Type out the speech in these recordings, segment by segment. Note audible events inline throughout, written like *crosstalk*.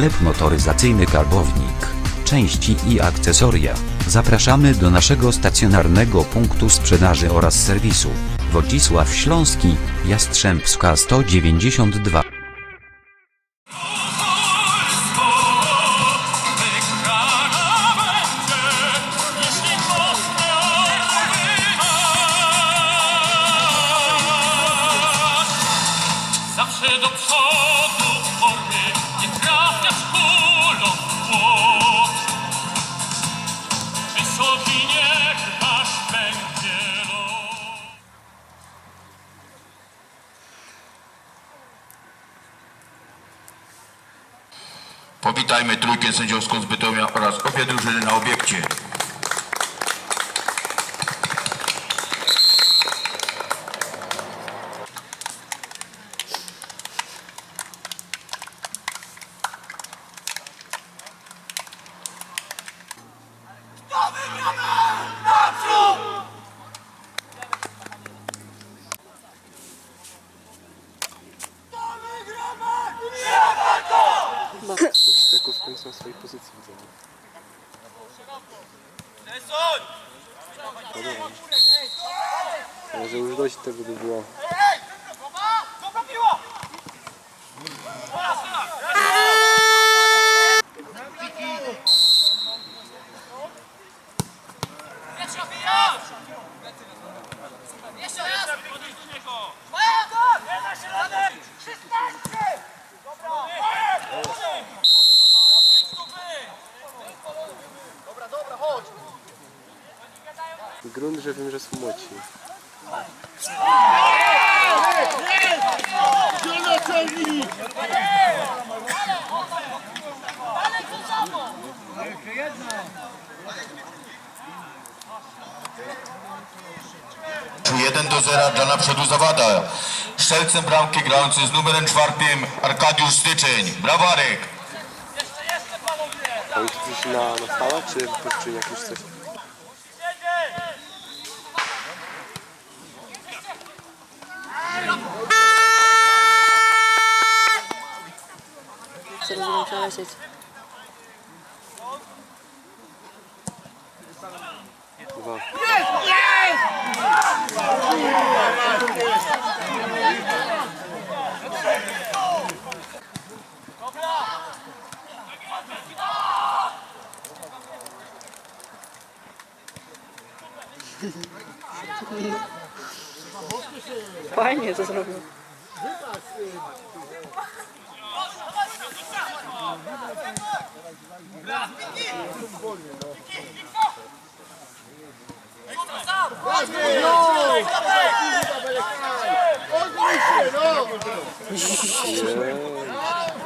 Sklep motoryzacyjny Karbownik. Części i akcesoria. Zapraszamy do naszego stacjonarnego punktu sprzedaży oraz serwisu. Wodzisław Śląski, Jastrzębska 192. Powitajmy trójkę sędziowską z Bytomia oraz obie drużyny na obiekcie. Swojej pozycji widzę. Ale że już dość tego by było. Grunt, że wiem, że są młodsi. 1 do 0 dla naprzódu Zawada. Strzelcem bramki grający z numerem czwartym Arkadiusz Styczeń. Brawarek. A już na, na stałe, czy jakieś coś? Zrozumiem, trzeba sieć. Dwa. Thank you. Fajnie to zrobił.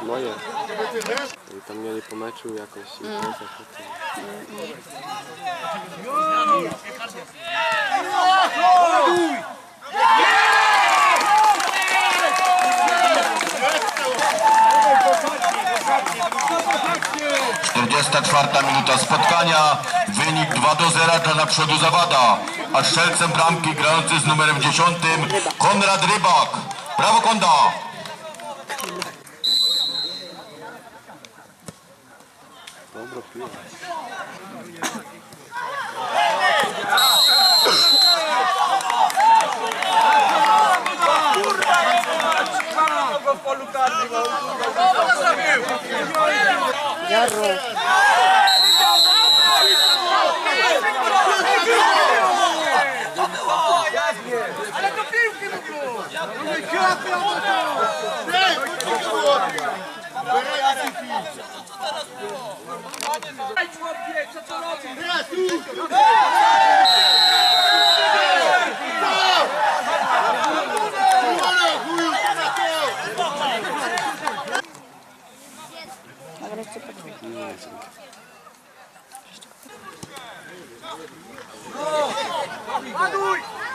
Moje. I tam mieli po meczu jakąś imprezę. Mm. 44 minuta spotkania, wynik 2 do 0 dla naprzodu Zawada, a strzelcem bramki grający z numerem 10 Konrad Rybak. Brawo Konda! Dobro, Adulto!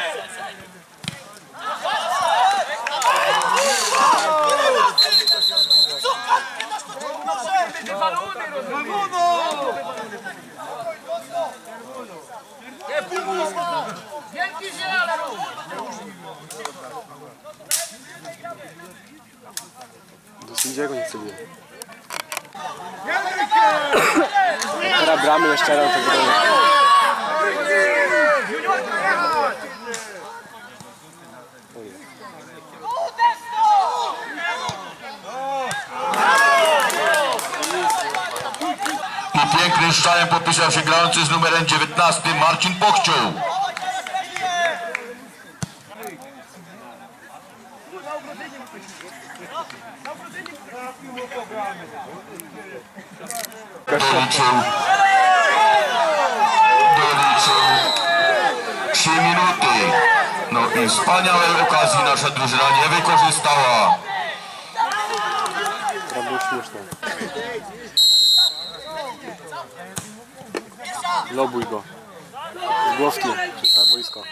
poczekaj. Nie, celuję. Teraz bramy jeszcze raz. I pięknym strzałem podpisał się grający z numerem 19 Marcin Pochciół. I wspaniałej okazji nasza drużyna nie wykorzystała. Lobuj go. Z głowki boisko.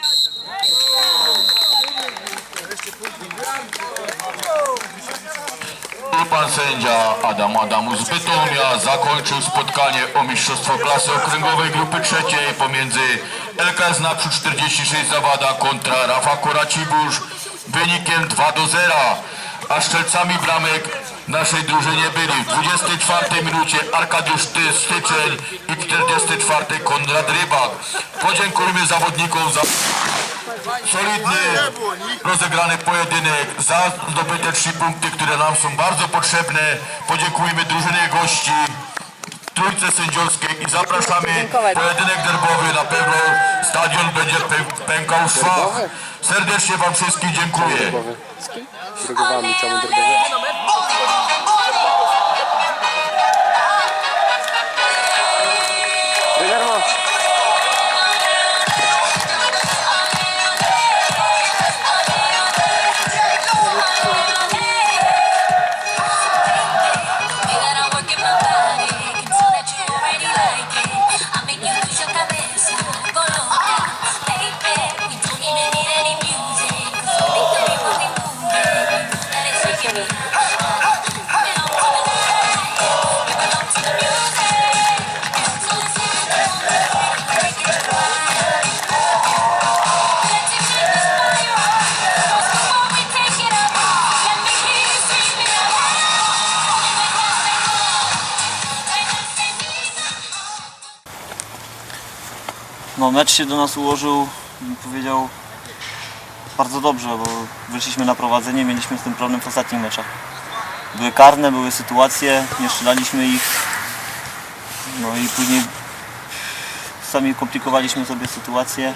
I pan sędzia Adam Adamus z Bytomia zakończył spotkanie o mistrzostwo klasy okręgowej grupy trzeciej pomiędzy LKS Naprzód 46 Zawada kontra Rafa Koracibórz wynikiem 2 do 0. A strzelcami bramek naszej drużynie byli w 24 minucie Arkadiusz Ty- Styczeń i w 44 Konrad Rybak. Podziękujmy zawodnikom za solidny, rozegrany pojedynek za zdobyte trzy punkty, które nam są bardzo potrzebne. Podziękujmy drużynie gości, trójce sędziowskiej i zapraszamy. Pojedynek derbowy, na pewno stadion będzie pę- pękał w szwach. Serdecznie Wam wszystkim dziękuję. Drogowy. Drogowami, czemu No, mecz się do nas ułożył, powiedział, bardzo dobrze, bo wyszliśmy na prowadzenie, mieliśmy z tym problem w ostatnich meczach. Były karne, były sytuacje, nie strzelaliśmy ich. No i później sami komplikowaliśmy sobie sytuację.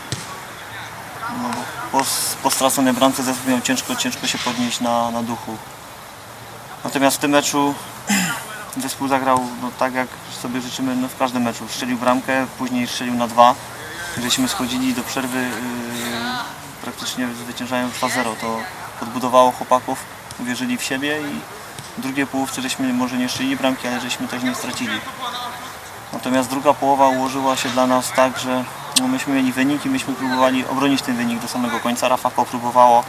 No, po, po straconej bramce zespół miał ciężko, ciężko się podnieść na, na duchu. Natomiast w tym meczu zespół zagrał no, tak, jak sobie życzymy no, w każdym meczu. Strzelił bramkę, później strzelił na dwa. Żeśmy schodzili do przerwy yy, praktycznie zwyciężając 2-0. To podbudowało chłopaków, uwierzyli w siebie i w drugiej połówce żeśmy może nie strzelili bramki, ale żeśmy też nie stracili. Natomiast druga połowa ułożyła się dla nas tak, że no, myśmy mieli wynik i myśmy próbowali obronić ten wynik do samego końca. Rafa popróbowało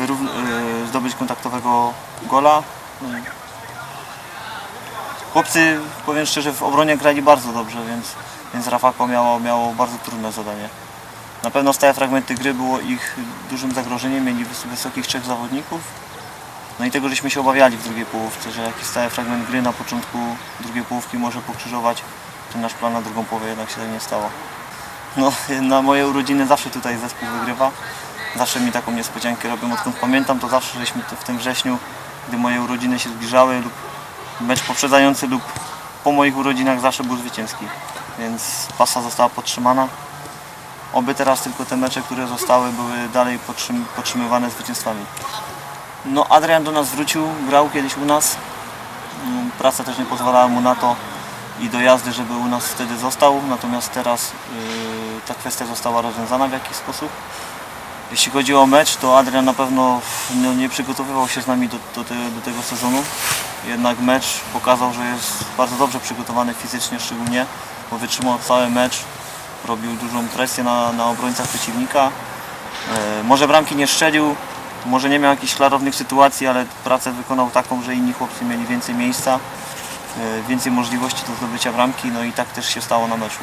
yy, zdobyć kontaktowego gola. Chłopcy, powiem szczerze, w obronie grali bardzo dobrze, więc, więc Rafako miało, miało bardzo trudne zadanie. Na pewno stałe fragmenty gry było ich dużym zagrożeniem, mieli wys- wysokich trzech zawodników. No i tego żeśmy się obawiali w drugiej połówce, że jakiś stały fragment gry na początku drugiej połówki może pokrzyżować ten nasz plan na drugą połowę, jednak się tak nie stało. No, *laughs* na moje urodziny zawsze tutaj zespół wygrywa. Zawsze mi taką niespodziankę robią, odkąd pamiętam, to zawsze żeśmy w tym wrześniu, gdy moje urodziny się zbliżały lub mecz poprzedzający lub po moich urodzinach zawsze był zwycięski. Więc pasa została podtrzymana. Oby teraz tylko te mecze, które zostały, były dalej podtrzym- podtrzymywane zwycięstwami. No Adrian do nas wrócił, grał kiedyś u nas. Mm, Praca też nie pozwalała mu na to i do jazdy, żeby u nas wtedy został. Natomiast teraz yy, ta kwestia została rozwiązana w jakiś sposób. Jeśli chodzi o mecz, to Adrian na pewno no, nie przygotowywał się z nami do, do, te, do tego sezonu. Jednak mecz pokazał, że jest bardzo dobrze przygotowany fizycznie szczególnie, bo wytrzymał cały mecz, robił dużą presję na, na obrońcach przeciwnika. E, może bramki nie strzelił, może nie miał jakichś klarownych sytuacji, ale pracę wykonał taką, że inni chłopcy mieli więcej miejsca, e, więcej możliwości do zdobycia bramki, no i tak też się stało na meczu.